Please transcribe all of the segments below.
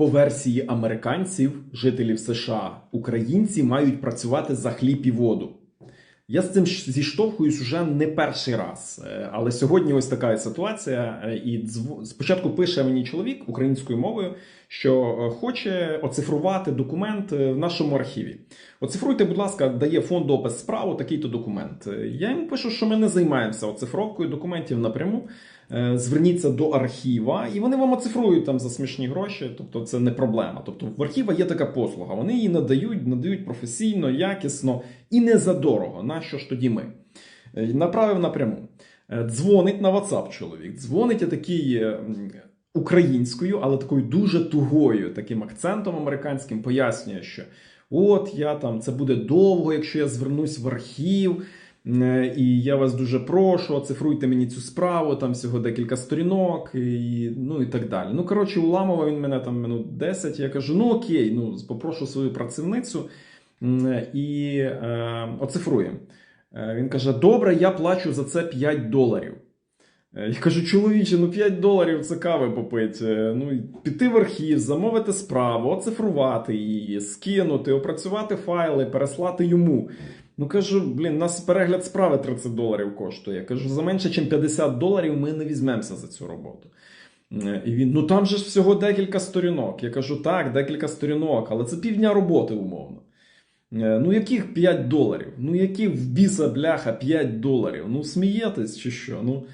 По версії американців, жителів США, українці мають працювати за хліб і воду. Я з цим зіштовхуюсь уже не перший раз. Е, Але сьогодні ось така ситуація. Е, І спочатку пише мені чоловік українською мовою, що е, хоче оцифрувати документ в нашому архіві. Оцифруйте, будь ласка, дає фонд опис справу такий-то документ. Я йому пишу, що ми не займаємося оцифровкою документів напряму. Е, Зверніться до архіва, і вони вам оцифрують там за смішні гроші. Тобто це не проблема. Тобто в архіва є така послуга. Вони її надають, надають професійно, якісно і не задорого. Нащо ж тоді ми? Е, Направив напряму. Е, Дзвонить на WhatsApp чоловік. Дзвонить такий українською, але такою дуже тугою, таким акцентом американським, пояснює, що от я там це буде довго, якщо я звернусь в архів. Е, І я вас дуже прошу, оцифруйте мені цю справу, там всього декілька сторінок, і, ну і так далі. Ну, коротше, уламував він мене там минут 10. Я кажу: ну окей, ну попрошу свою працівницю і е, оцифруємо. Е, Він каже: Добре, я плачу за це 5 доларів. Е, Я кажу, чоловіче, ну 5 доларів це кави попити. Е, Ну, піти в архів, замовити справу, оцифрувати її, скинути, опрацювати файли, переслати йому. Ну кажу, блін, нас перегляд справи 30 доларів коштує. Кажу, за менше, ніж 50 доларів ми не візьмемося за цю роботу. Е, І він, ну там же ж всього декілька сторінок. Я кажу, так, декілька сторінок, але це півдня роботи умовно. Е, Ну, яких 5 доларів? Ну, які в біса бляха 5 доларів? Ну, смієтесь чи що? Ну,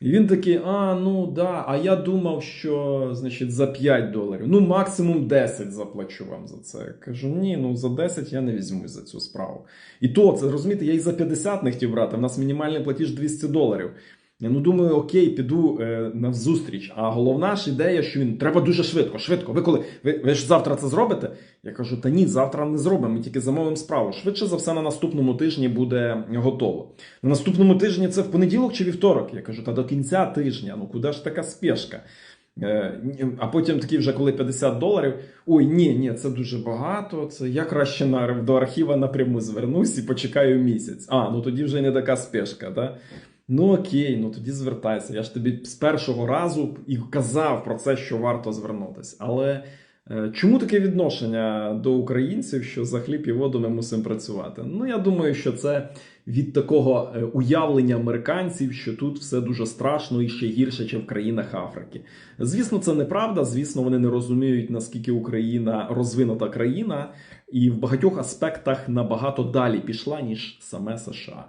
і він такий, а, ну да, а я думав, що значить, за 5 доларів. Ну, максимум 10 заплачу вам за це. Я кажу, ні, ну за 10 я не візьмусь за цю справу. І то, це розумієте, я і за 50 не хотів брати. У нас мінімальний платіж 200 доларів. Ну думаю, окей, піду е, на зустріч. А головна ж ідея, що він треба дуже швидко, швидко. Ви коли ви, ви ж завтра це зробите? Я кажу, та ні, завтра не зробимо. Ми тільки замовимо справу. Швидше за все на наступному тижні буде готово. На наступному тижні це в понеділок чи вівторок. Я кажу, та до кінця тижня. Ну куди ж така спешка? Е, А потім такі вже коли 50 доларів. Ой, ні, ні, це дуже багато. Це я краще на до архіва напряму звернусь і почекаю місяць. А, ну тоді вже не така спешка, да? Ну окей, ну тоді звертайся. Я ж тобі з першого разу і казав про це, що варто звернутися. Але е, чому таке відношення до українців, що за хліб і воду ми мусимо працювати? Ну я думаю, що це від такого е, уявлення американців, що тут все дуже страшно і ще гірше, ніж в країнах Африки. Звісно, це неправда. Звісно, вони не розуміють, наскільки Україна розвинута країна, і в багатьох аспектах набагато далі пішла, ніж саме США.